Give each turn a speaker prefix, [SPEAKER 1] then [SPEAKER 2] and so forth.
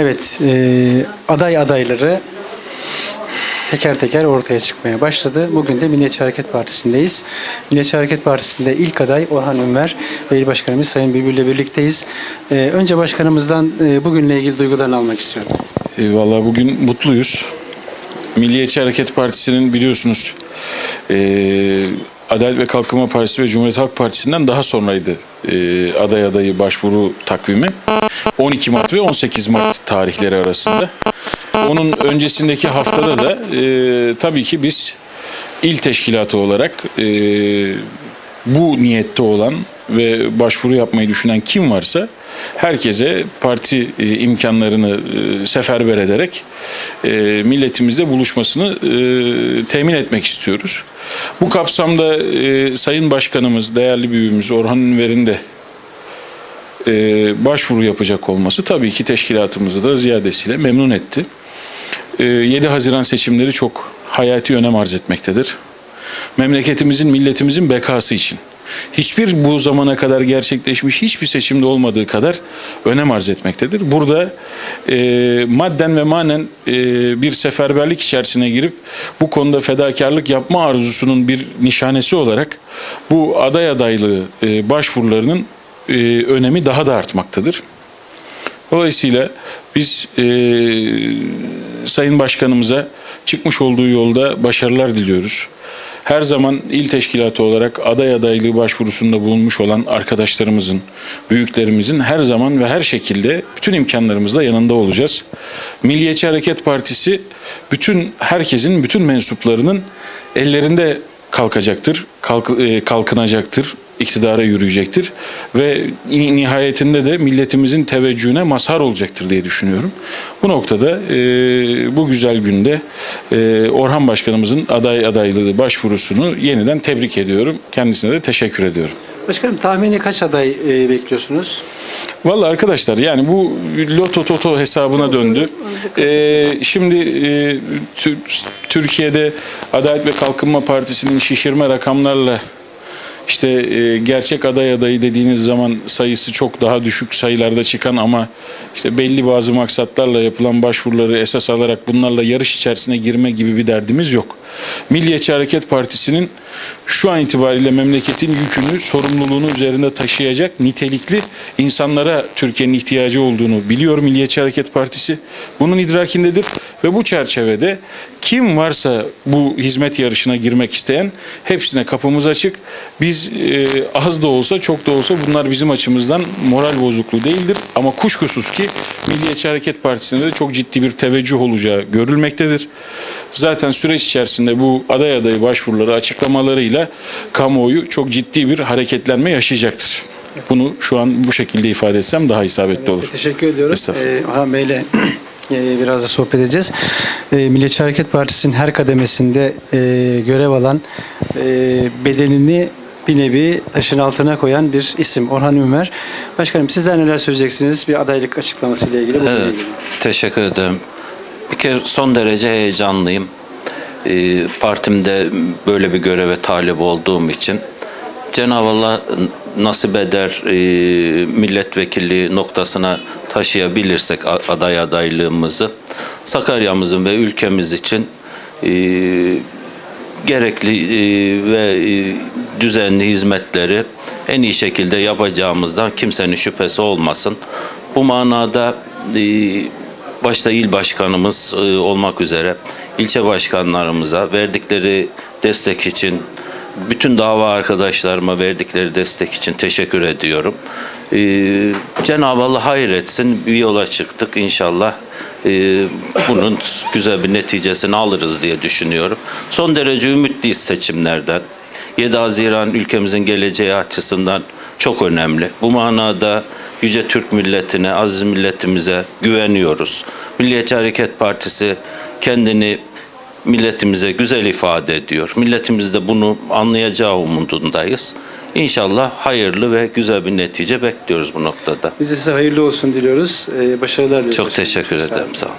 [SPEAKER 1] Evet, e, aday adayları teker teker ortaya çıkmaya başladı. Bugün de Milliyetçi Hareket Partisi'ndeyiz. Milliyetçi Hareket Partisi'nde ilk aday Orhan Ünver ve İl Başkanımız Sayın Bülbül ile birlikteyiz. E, önce başkanımızdan e, bugünle ilgili duygularını almak istiyorum.
[SPEAKER 2] E, Vallahi bugün mutluyuz. Milliyetçi Hareket Partisi'nin biliyorsunuz e, Adalet ve Kalkınma Partisi ve Cumhuriyet Halk Partisi'nden daha sonraydı e, aday adayı başvuru takvimi. 12 Mart ve 18 Mart tarihleri arasında. Onun öncesindeki haftada da e, tabii ki biz il teşkilatı olarak e, bu niyette olan ve başvuru yapmayı düşünen kim varsa herkese parti e, imkanlarını e, seferber ederek e, milletimizle buluşmasını e, temin etmek istiyoruz. Bu kapsamda e, Sayın Başkanımız, değerli büyüğümüz Orhan Ünver'in de e, başvuru yapacak olması tabii ki teşkilatımızı da ziyadesiyle memnun etti. E, 7 Haziran seçimleri çok hayati önem arz etmektedir. Memleketimizin, milletimizin bekası için. Hiçbir bu zamana kadar gerçekleşmiş hiçbir seçimde olmadığı kadar önem arz etmektedir. Burada e, madden ve manen e, bir seferberlik içerisine girip bu konuda fedakarlık yapma arzusunun bir nişanesi olarak bu aday adaylığı e, başvurularının e, önemi daha da artmaktadır. Dolayısıyla biz e, Sayın Başkanımıza çıkmış olduğu yolda başarılar diliyoruz. Her zaman il teşkilatı olarak aday adaylığı başvurusunda bulunmuş olan arkadaşlarımızın, büyüklerimizin her zaman ve her şekilde bütün imkanlarımızla yanında olacağız. Milliyetçi Hareket Partisi bütün herkesin, bütün mensuplarının ellerinde kalkacaktır, kalk, e, kalkınacaktır, iktidara yürüyecektir ve ni- nihayetinde de milletimizin teveccühüne mazhar olacaktır diye düşünüyorum. Bu noktada e, bu güzel günde e, Orhan Başkanımızın aday adaylığı başvurusunu yeniden tebrik ediyorum. Kendisine de teşekkür ediyorum.
[SPEAKER 1] Başkanım tahmini kaç aday e, bekliyorsunuz?
[SPEAKER 2] Vallahi arkadaşlar yani bu loto toto hesabına döndü. Ee, şimdi e, Tür- Türkiye'de Adalet ve Kalkınma Partisi'nin şişirme rakamlarla işte e, gerçek aday adayı dediğiniz zaman sayısı çok daha düşük sayılarda çıkan ama işte belli bazı maksatlarla yapılan başvuruları esas alarak bunlarla yarış içerisine girme gibi bir derdimiz yok. Milliyetçi Hareket Partisi'nin şu an itibariyle memleketin yükünü, sorumluluğunu üzerinde taşıyacak nitelikli insanlara Türkiye'nin ihtiyacı olduğunu biliyor Milliyetçi Hareket Partisi. Bunun idrakindedir ve bu çerçevede kim varsa bu hizmet yarışına girmek isteyen hepsine kapımız açık. Biz e, az da olsa çok da olsa bunlar bizim açımızdan moral bozukluğu değildir. Ama kuşkusuz ki Milliyetçi Hareket Partisi'nde de çok ciddi bir teveccüh olacağı görülmektedir. Zaten süreç içerisinde bu aday adayı başvuruları açıklamalarıyla kamuoyu çok ciddi bir hareketlenme yaşayacaktır. Bunu şu an bu şekilde ifade etsem daha isabetli olur.
[SPEAKER 1] Size teşekkür ediyoruz.
[SPEAKER 2] Estağfurullah.
[SPEAKER 1] Ee, Orhan Bey'le e, biraz da sohbet edeceğiz. Ee, Milliyetçi Hareket Partisi'nin her kademesinde e, görev alan e, bedenini bir nevi taşın altına koyan bir isim Orhan Ümer. Başkanım sizler neler söyleyeceksiniz bir adaylık açıklamasıyla ilgili? bununla
[SPEAKER 3] Evet,
[SPEAKER 1] ilgili?
[SPEAKER 3] teşekkür ederim. Bir kere son derece heyecanlıyım. Ee, partimde böyle bir göreve talip olduğum için. Cenab-ı Allah nasip eder e, milletvekilliği noktasına taşıyabilirsek aday adaylığımızı Sakarya'mızın ve ülkemiz için e, gerekli e, ve e, düzenli hizmetleri en iyi şekilde yapacağımızdan kimsenin şüphesi olmasın. Bu manada başta il başkanımız e, olmak üzere ilçe başkanlarımıza verdikleri destek için bütün dava arkadaşlarıma verdikleri destek için teşekkür ediyorum. E, Cenab-ı Allah hayır etsin. Bir yola çıktık inşallah. e, bunun güzel bir neticesini alırız diye düşünüyorum. Son derece ümitliyiz seçimlerden. 7 Haziran ülkemizin geleceği açısından çok önemli. Bu manada Yüce Türk milletine, aziz milletimize güveniyoruz. Milliyetçi Hareket Partisi kendini milletimize güzel ifade ediyor. Milletimiz de bunu anlayacağı umudundayız. İnşallah hayırlı ve güzel bir netice bekliyoruz bu noktada.
[SPEAKER 1] Biz de size hayırlı olsun diliyoruz. Ee, başarılar diliyoruz.
[SPEAKER 3] Çok teşekkür ederim. Sağ olun.